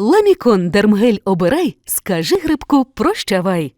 Ламікон Дермгель обирай, скажи грибку прощавай.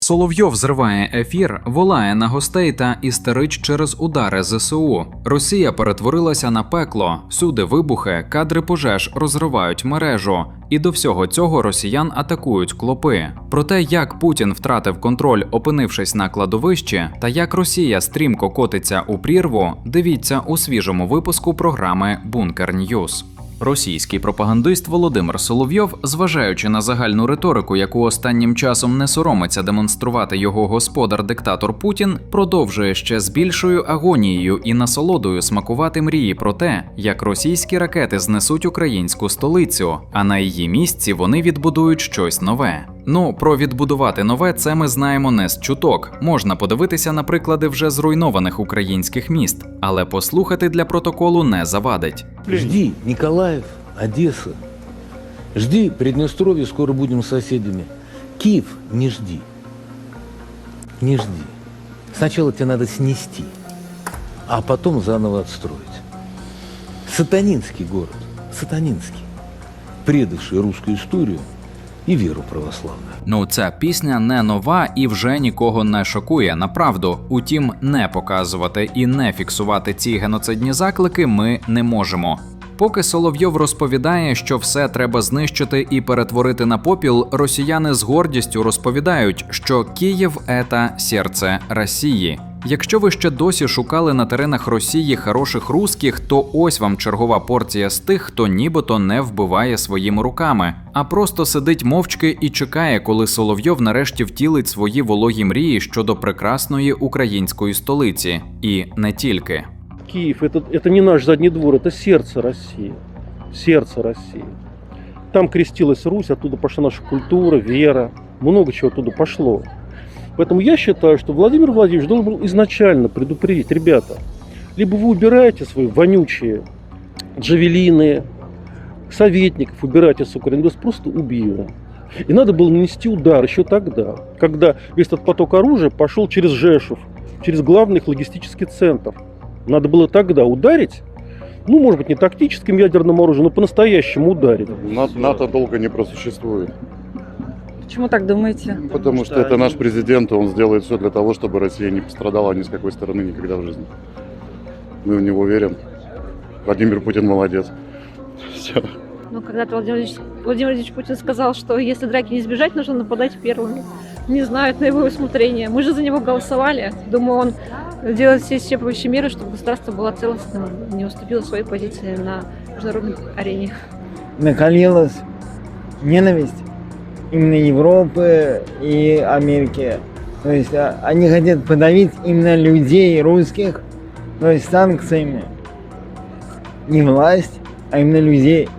Соловйов зриває ефір, волає на гостей та істерич через удари ЗСУ. Росія перетворилася на пекло. Всюди вибухи, кадри пожеж розривають мережу. І до всього цього росіян атакують клопи. Про те, як Путін втратив контроль, опинившись на кладовищі, та як Росія стрімко котиться у прірву, дивіться у свіжому випуску програми Бункер Ньюз. Російський пропагандист Володимир Соловйов, зважаючи на загальну риторику, яку останнім часом не соромиться демонструвати його господар-диктатор Путін, продовжує ще з більшою агонією і насолодою смакувати мрії про те, як російські ракети знесуть українську столицю, а на її місці вони відбудують щось нове. Ну, про відбудувати нове це ми знаємо не з чуток. Можна подивитися на приклади вже зруйнованих українських міст, але послухати для протоколу не завадить. Жди, Николаев, Одесса. Жди, Приднестровье, скоро будем соседями. Киев не жди. Не жди. Сначала тебе надо снести, а потом заново отстроить. Сатанинский город, сатанинский, предавший русскую историю и веру православную. Ну, ця пісня не нова і вже нікого не шокує. Направду, утім, не показувати і не фіксувати ці геноцидні заклики ми не можемо. Поки Соловйов розповідає, що все треба знищити і перетворити на попіл, росіяни з гордістю розповідають, що Київ ета серце Росії. Якщо ви ще досі шукали на теренах Росії хороших русських, то ось вам чергова порція з тих, хто нібито не вбиває своїми руками, а просто сидить мовчки і чекає, коли Соловйов нарешті втілить свої вологі мрії щодо прекрасної української столиці, і не тільки. Киев это, это не наш задний двор, это сердце России. Сердце России. Там крестилась Русь, оттуда пошла наша культура, вера. Много чего оттуда пошло. Поэтому я считаю, что Владимир Владимирович должен был изначально предупредить, ребята, либо вы убираете свои вонючие джавелины, советников убирайте с Украины, просто убью. И надо было нанести удар еще тогда, когда весь этот поток оружия пошел через Жешев, через главный их логистический центр. Надо было тогда ударить, ну, может быть, не тактическим ядерным оружием, но по-настоящему ударить. На- НАТО долго не просуществует. Почему так думаете? Потому что это наш президент, и он сделает все для того, чтобы Россия не пострадала ни с какой стороны никогда в жизни. Мы в него верим. Владимир Путин молодец. Все. Ну, когда-то Владимир Владимирович, Владимир Владимирович Путин сказал, что если драки не избежать, нужно нападать первыми. Не знаю, это на его усмотрение. Мы же за него голосовали. Думаю, он делает все исчерпывающие меры, чтобы государство было целостным, не уступило своей позиции на международной арене. накалилась ненависть именно Европы и Америки. То есть а, они хотят подавить именно людей русских, то есть санкциями. Не власть, а именно людей,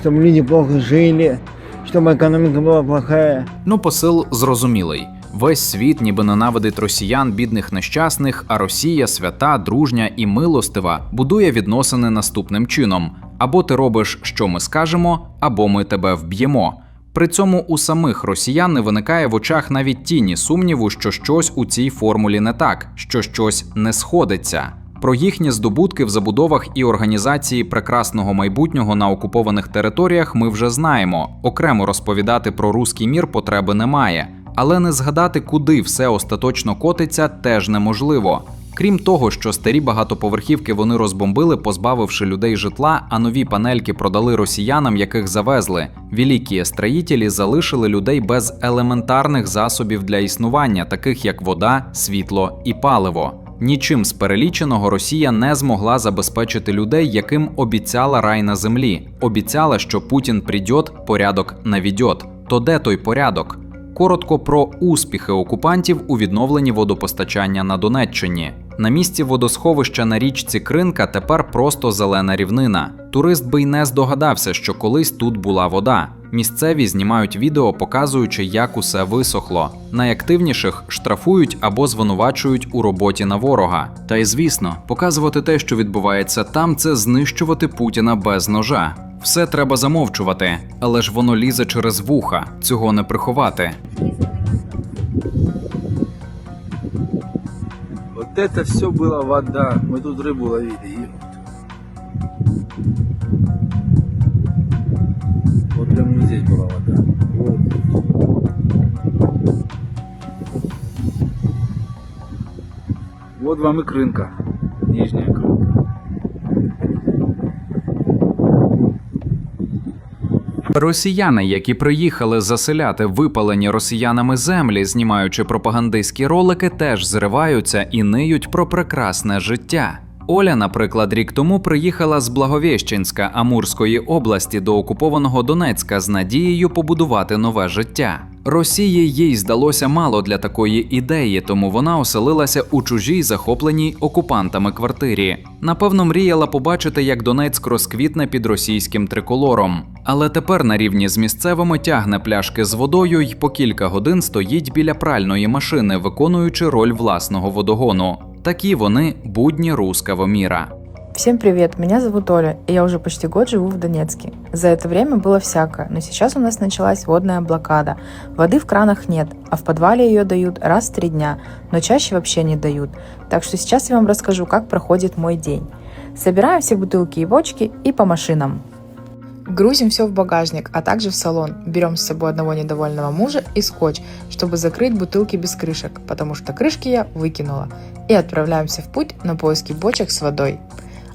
чтобы люди плохо жили, чтобы экономика была плохая. Ну, посил зрозумілий. Весь світ ніби ненавидить росіян, бідних нещасних, а Росія, свята, дружня і милостива, будує відносини наступним чином: або ти робиш, що ми скажемо, або ми тебе вб'ємо. При цьому у самих росіян не виникає в очах навіть тіні сумніву, що щось у цій формулі не так, що щось не сходиться. Про їхні здобутки в забудовах і організації прекрасного майбутнього на окупованих територіях ми вже знаємо. Окремо розповідати про руський мір потреби немає, але не згадати, куди все остаточно котиться, теж неможливо. Крім того, що старі багатоповерхівки вони розбомбили, позбавивши людей житла, а нові панельки продали росіянам, яких завезли. Великі строїтелі залишили людей без елементарних засобів для існування, таких як вода, світло і паливо. Нічим з переліченого Росія не змогла забезпечити людей, яким обіцяла рай на землі. Обіцяла, що Путін придьот, порядок навідьот. То де той порядок? Коротко про успіхи окупантів у відновленні водопостачання на Донеччині. На місці водосховища на річці Кринка тепер просто зелена рівнина. Турист би й не здогадався, що колись тут була вода. Місцеві знімають відео, показуючи, як усе висохло. Найактивніших штрафують або звинувачують у роботі на ворога. Та й звісно, показувати те, що відбувається там, це знищувати Путіна без ножа. Все треба замовчувати, але ж воно лізе через вуха, цього не приховати. Вот это все была вода. Мы тут рыбу ловили. И Вот прямо вот здесь была вода. Вот. Вот вам и крынка. Нижняя крынка. Росіяни, які приїхали заселяти випалені росіянами землі, знімаючи пропагандистські ролики, теж зриваються і ниють про прекрасне життя. Оля, наприклад, рік тому приїхала з Благовіщенська Амурської області до окупованого Донецька з надією побудувати нове життя. Росії їй здалося мало для такої ідеї, тому вона оселилася у чужій захопленій окупантами квартирі. Напевно, мріяла побачити, як Донецьк розквітне під російським триколором. Але тепер на рівні з місцевими тягне пляшки з водою й по кілька годин стоїть біля пральної машини, виконуючи роль власного водогону. Такі вони будні руского міра. Всем привет, меня зовут Оля, и я уже почти год живу в Донецке. За это время было всякое, но сейчас у нас началась водная блокада. Воды в кранах нет, а в подвале ее дают раз в три дня, но чаще вообще не дают. Так что сейчас я вам расскажу, как проходит мой день. Собираем все бутылки и бочки и по машинам. Грузим все в багажник, а также в салон. Берем с собой одного недовольного мужа и скотч, чтобы закрыть бутылки без крышек, потому что крышки я выкинула. И отправляемся в путь на поиски бочек с водой.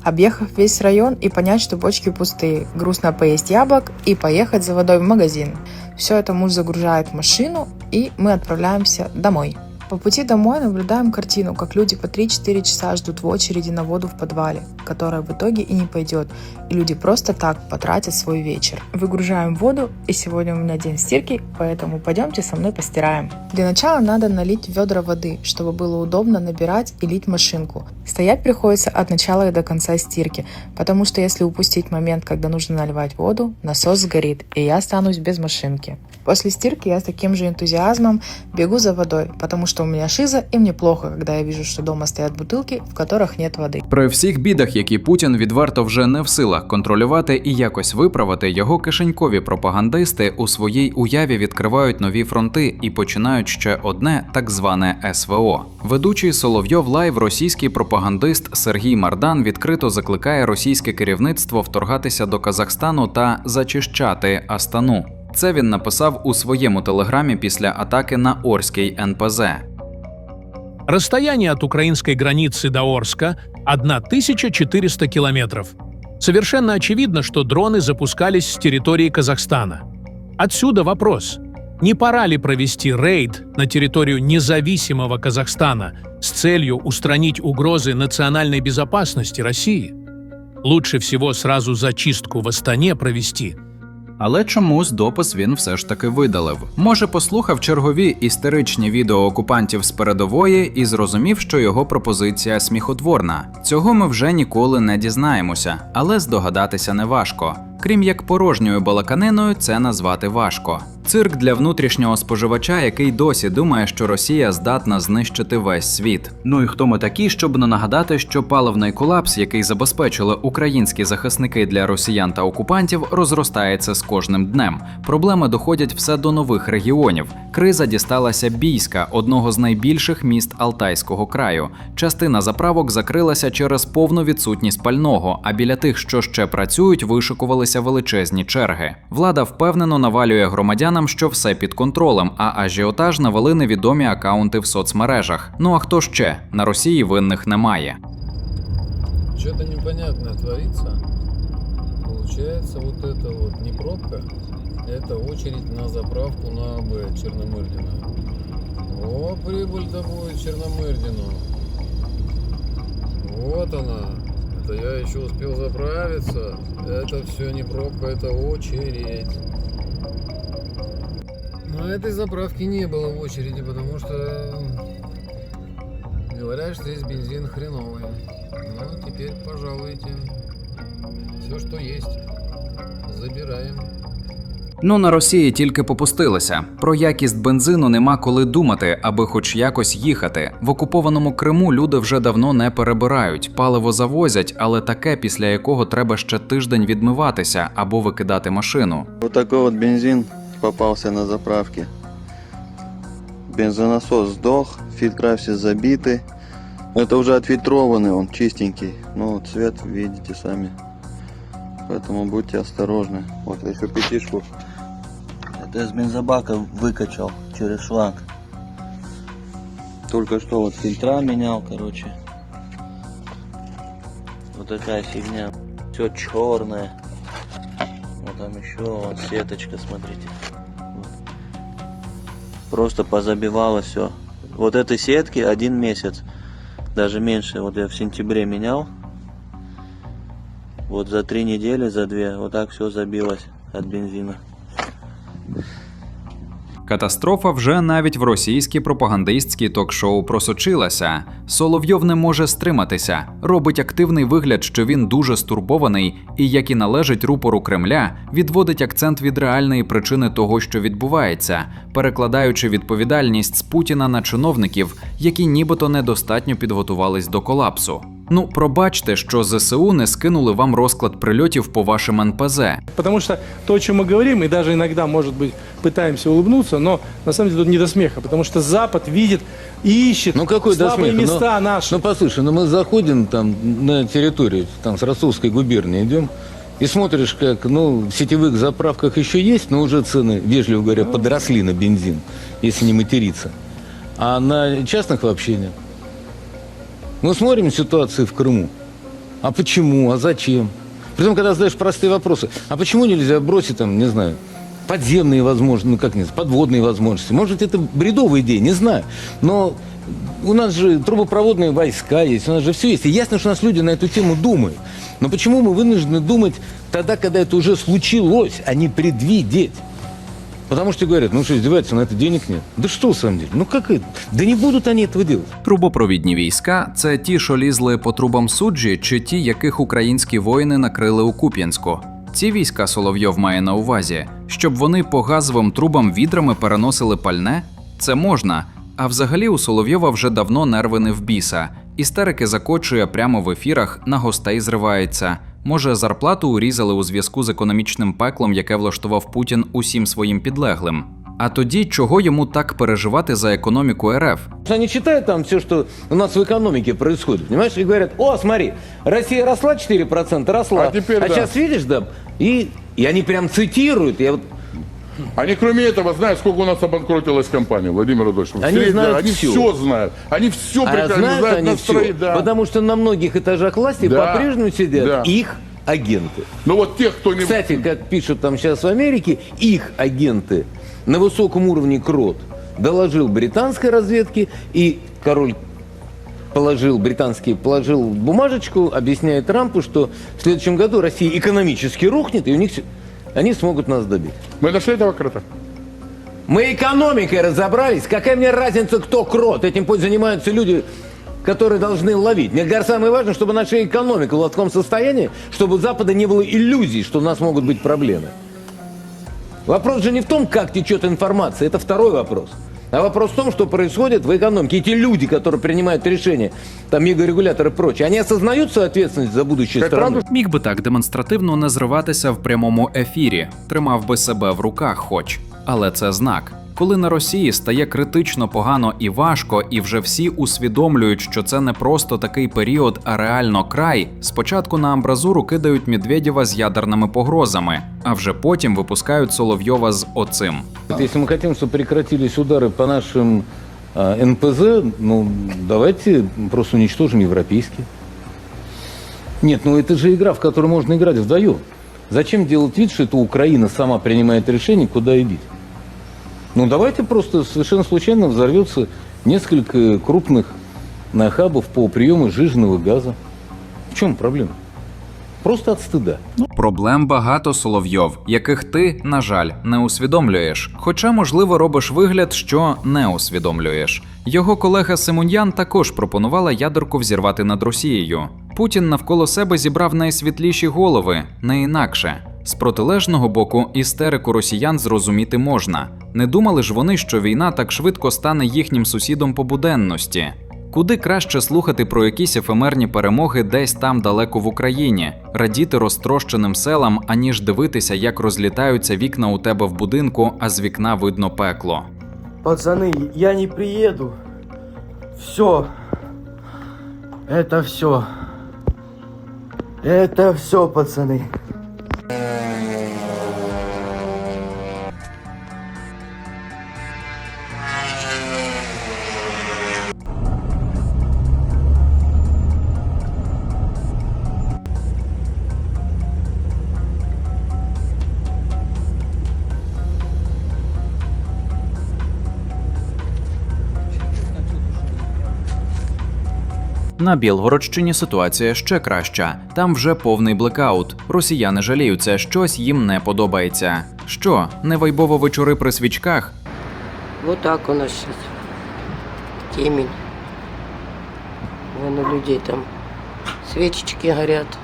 Объехав весь район и понять, что бочки пустые, грустно поесть яблок и поехать за водой в магазин. Все это муж загружает в машину, и мы отправляемся домой. По пути домой наблюдаем картину, как люди по 3-4 часа ждут в очереди на воду в подвале, которая в итоге и не пойдет, и люди просто так потратят свой вечер. Выгружаем воду, и сегодня у меня день стирки, поэтому пойдемте со мной постираем. Для начала надо налить ведра воды, чтобы было удобно набирать и лить машинку. Стоять приходится от начала и до конца стирки, потому что если упустить момент, когда нужно наливать воду, насос сгорит, и я останусь без машинки. После стирки я с таким же энтузиазмом бегу за водой, потому что у меня шиза, и мне плохо, когда я вижу, что дома стоят бутылки, в которых нет воды. При всіх бідах, які Путін відверто вже не в силах контролювати і якось виправити, його кишенькові пропагандисти у своїй уяві відкривають нові фронти і починають ще одне так зване СВО. Ведучий Соловйов Лайв, російський пропагандист Сергій Мардан відкрито закликає російське керівництво вторгатися до Казахстану та зачищати Астану. Це він написав у своєму телеграмі після атаки на Орський НПЗ. Расстояние от украинской границы до Орска – 1400 километров. Совершенно очевидно, что дроны запускались с территории Казахстана. Отсюда вопрос. Не пора ли провести рейд на территорию независимого Казахстана с целью устранить угрозы национальной безопасности России? Лучше всего сразу зачистку в Астане провести – але чомусь допис він все ж таки видалив. Може, послухав чергові істеричні відео окупантів з передової і зрозумів, що його пропозиція сміхотворна. Цього ми вже ніколи не дізнаємося, але здогадатися не важко. Крім як порожньою балаканиною, це назвати важко. Цирк для внутрішнього споживача, який досі думає, що Росія здатна знищити весь світ. Ну і хто ми такі, щоб не нагадати, що паливний колапс, який забезпечили українські захисники для росіян та окупантів, розростається з кожним днем. Проблеми доходять все до нових регіонів. Криза дісталася Бійська, одного з найбільших міст Алтайського краю. Частина заправок закрилася через повну відсутність пального, а біля тих, що ще працюють, вишикувалися величезні черги. Влада впевнено навалює громадянам, що все під контролем, а ажіотаж навели невідомі акаунти в соцмережах. Ну а хто ще на Росії винних немає. Что-то непонятное творится. Получается, вот это вот не пробка, это очередь на заправку на АБ Черномырдина. О, прибыль-то будет Черномырдину. Вот она. Это я еще успел заправиться. Это все не пробка, это очередь. На этой заправке не было в очереди, потому что говорят, что здесь бензин хреновый. Ну, теперь пожалуйте. Все, что есть. Забираем. Ну на Росії тільки попустилися. Про якість бензину нема коли думати, аби хоч якось їхати. В окупованому Криму люди вже давно не перебирають, паливо завозять, але таке, після якого треба ще тиждень відмиватися або викидати машину. Вот такой вот бензин попался на заправке. Бензонасос сдох, фильтра все забиты. Это уже отфильтрованный, он чистенький. Ну, вот цвет видите сами. Поэтому будьте осторожны. Вот я еще пятишку. Это из бензобака выкачал через шланг. Только что вот фильтра менял, короче. Вот такая фигня. Все черное. Вот там еще вот сеточка, смотрите. Просто позабивало все. Вот этой сетки один месяц. Даже меньше. Вот я в сентябре менял. Вот за три недели, за две, вот так все забилось от бензина. Катастрофа вже навіть в російській пропагандистській ток-шоу просочилася. Соловйов не може стриматися, робить активний вигляд, що він дуже стурбований, і, як і належить рупору Кремля, відводить акцент від реальної причини того, що відбувається, перекладаючи відповідальність з Путіна на чиновників, які нібито недостатньо підготувались до колапсу. Ну, пробачте, що ЗСУ не скинули вам розклад прильотів по вашим НПЗ. Потому что то, о чем мы говорим, и даже иногда, может быть, пытаемся улыбнуться, но на самом деле тут не до смеха, потому что Запад видит и ищет Ну какой до слабые смеха? места ну, наши. Ну послушай, ну мы заходим там на территорию, там с Ростовской губернии идем, и смотришь, как, ну, в сетевых заправках еще есть, но уже цены, вежливо говоря, подросли на бензин, если не материться. А на частных вообще нет. Мы смотрим ситуацию в Крыму. А почему? А зачем? Притом, когда задаешь простые вопросы, а почему нельзя бросить там, не знаю, подземные возможности, ну как не знаю, подводные возможности? Может, это бредовая идея, не знаю. Но у нас же трубопроводные войска есть, у нас же все есть. И ясно, что у нас люди на эту тему думают. Но почему мы вынуждены думать тогда, когда это уже случилось, а не предвидеть? Потому что говорят, ну что, издеваются, на это денег нет. Да что, в самом деле? Ну как это? Да не будут они этого делать. Трубопровідні війська це ті, що лізли по трубам суджі, чи ті, яких українські воїни накрили у Куп'янську. Ці війська Соловйов має на увазі, щоб вони по газовим трубам відрами переносили пальне. Це можна. А взагалі у Соловйова вже давно нерви не в біса. Істерики закочує прямо в ефірах, на гостей зривається. Може, зарплату урізали у зв'язку з економічним пеклом, яке влаштував Путін усім своїм підлеглим. А тоді чого йому так переживати за економіку РФ? Они читають там все, що у нас в економіці відбувається, понимаешь, І говорять, о, смотри, Росія росла 4%, росла. А теперь да. зараз, видишь, да, і, і вони прям цитують, я вот Они, кроме этого, знают, сколько у нас обанкротилось компаний, Владимир Рудольевич. Они Средь- знают они всё. все знают. Они все а прекрасно знают знают они настроение. всё, Да. потому что на многих этажах власти Да, по-прежнему сидят да. их агенты. Но вот тех, кто не... Кстати, как пишут там сейчас в Америке, их агенты на высоком уровне КРОТ доложил британской разведке, и король положил, британский положил бумажечку, объясняя Трампу, что в следующем году Россия экономически рухнет, и у них они смогут нас добить. Мы нашли этого крота? Мы экономикой разобрались. Какая мне разница, кто крот? Этим пусть занимаются люди, которые должны ловить. Мне кажется, самое важное, чтобы наша экономика была в таком состоянии, чтобы у Запада не было иллюзий, что у нас могут быть проблемы. Вопрос же не в том, как течет информация, это второй вопрос. А вопрос в том, что происходит в экономике. Эти люди, которые принимают решения, там мегарегуляторы и прочее, они осознают свою ответственность за будущее Как страны? правда, Міг би так демонстративно не зриватися в прямому ефірі, тримав би себе в руках, хоч. Але це знак. Коли на Росії стає критично погано і важко, і вже всі усвідомлюють, що це не просто такий період, а реально край. Спочатку на амбразуру кидають Медведєва з ядерними погрозами, а вже потім випускають Соловйова з оцим. Вот Если мы хотим, чтобы прекратились удары по нашим а, НПЗ, ну давайте просто уничтожим европейские. Нет, ну это же игра, в которую можно играть вдвоем. Зачем делать вид, что это Украина сама принимает решение, куда и бить? Ну давайте просто совершенно случайно взорвется несколько крупных на хабов по приему жиженного газа. В чем проблема? Просто от стыда. Проблем багато Соловйов, яких ти, на жаль, не усвідомлюєш. Хоча, можливо, робиш вигляд, що не усвідомлюєш. Його колега Симоньян також пропонувала ядерку взірвати над Росією. Путін навколо себе зібрав найсвітліші голови, не інакше. З протилежного боку, істерику росіян зрозуміти можна. Не думали ж вони, що війна так швидко стане їхнім сусідом по буденності. Куди краще слухати про якісь ефемерні перемоги десь там далеко в Україні, радіти розтрощеним селам, аніж дивитися, як розлітаються вікна у тебе в будинку, а з вікна видно пекло. Пацаны, я не приеду. Все. Это все. Это все, пацаны. На Білгородщині ситуація ще краща. Там вже повний блекаут. Росіяни жаліються, щось їм не подобається. Що, не вайбово вечори при свічках? Вот так у нас сейчас. Темень. Вон людей там свечечки горят.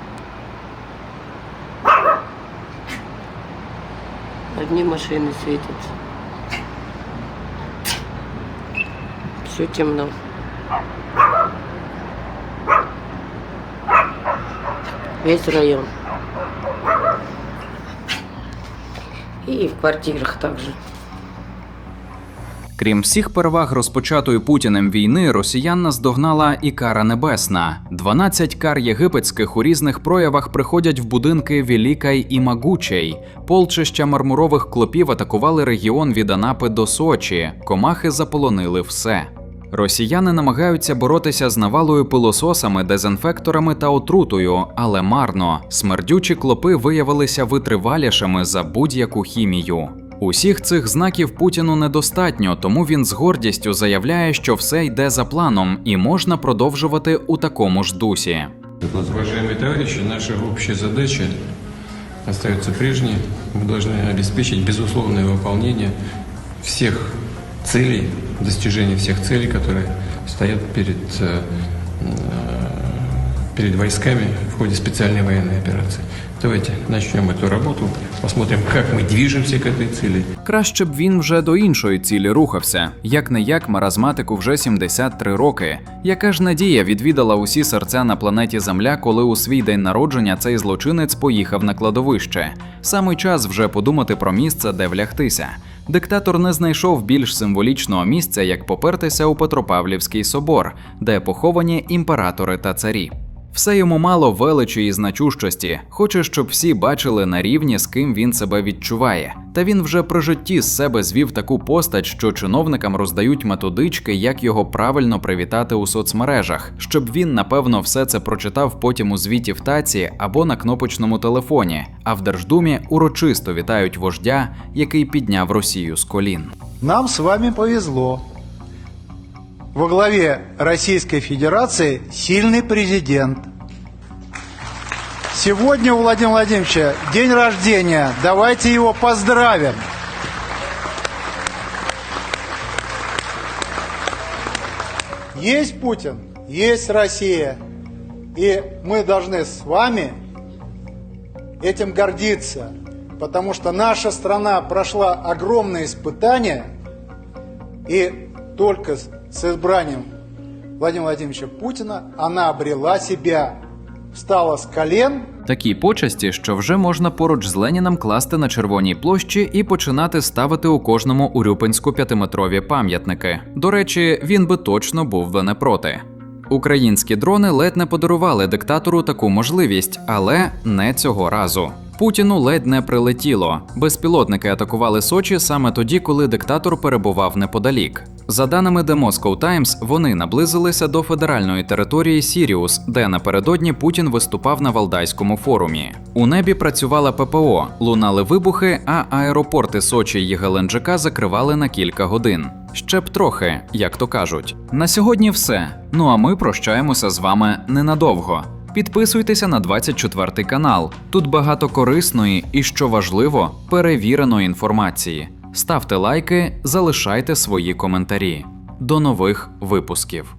Одни машины светятся. Все темно. Весь район. И в квартирах также. Крім всіх переваг розпочатої Путіним війни, росіян наздогнала і кара небесна. 12 кар єгипетських у різних проявах приходять в будинки Вілікай і Магучей. Полчища мармурових клопів атакували регіон від Анапи до Сочі. Комахи заполонили все. Росіяни намагаються боротися з навалою пилососами, дезінфекторами та отрутою, але марно. Смердючі клопи виявилися витривалішими за будь-яку хімію. Усіх цих знаків Путіну недостатньо, тому він з гордістю заявляє, що все йде за планом і можна продовжувати у такому ж дусі. Уважаемые товарищи, наша общая задача остается прежней. Мы должны обеспечить безусловное выполнение всех целей, достижение всех целей, которые стоят перед, э, э, перед войсками в ходе специальной военной операции. Давайте начнем эту работу, посмотрим, как мы движемся к этой цели. Краще б він вже до іншої цілі рухався. Як не як маразматику вже 73 роки. Яка ж надія відвідала усі серця на планеті Земля, коли у свій день народження цей злочинець поїхав на кладовище? Саме час вже подумати про місце, де влягтися. Диктатор не знайшов більш символічного місця, як попертися у Петропавлівський собор, де поховані імператори та царі. Все йому мало величі і значущості, хоче, щоб всі бачили на рівні, з ким він себе відчуває. Та він вже при житті з себе звів таку постать, що чиновникам роздають методички, як його правильно привітати у соцмережах, щоб він, напевно, все це прочитав потім у звіті в таці або на кнопочному телефоні. А в Держдумі урочисто вітають вождя, який підняв Росію з колін. Нам с вами повезло. Во главе Российской Федерации сильный президент. Сегодня у Владимира Владимировича день рождения. Давайте его поздравим. Есть Путин, есть Россия. И мы должны с вами этим гордиться. Потому что наша страна прошла огромные испытания. И только с избранием Владимира Владимировича Путина она обрела себя, встала с колен Такі почесті, що вже можна поруч з Леніном класти на червоній площі і починати ставити у кожному урюпинську п'ятиметрові пам'ятники. До речі, він би точно був би не проти. Українські дрони ледь не подарували диктатору таку можливість, але не цього разу. Путіну ледь не прилетіло. Безпілотники атакували Сочі саме тоді, коли диктатор перебував неподалік. За даними The Moscow Times, вони наблизилися до федеральної території Сіріус, де напередодні Путін виступав на Валдайському форумі. У небі працювала ППО, лунали вибухи, а аеропорти Сочі і Геленджика закривали на кілька годин. Ще б трохи, як то кажуть. На сьогодні все. Ну а ми прощаємося з вами ненадовго. Підписуйтеся на 24 канал. Тут багато корисної і, що важливо, перевіреної інформації. Ставте лайки, залишайте свої коментарі. До нових випусків.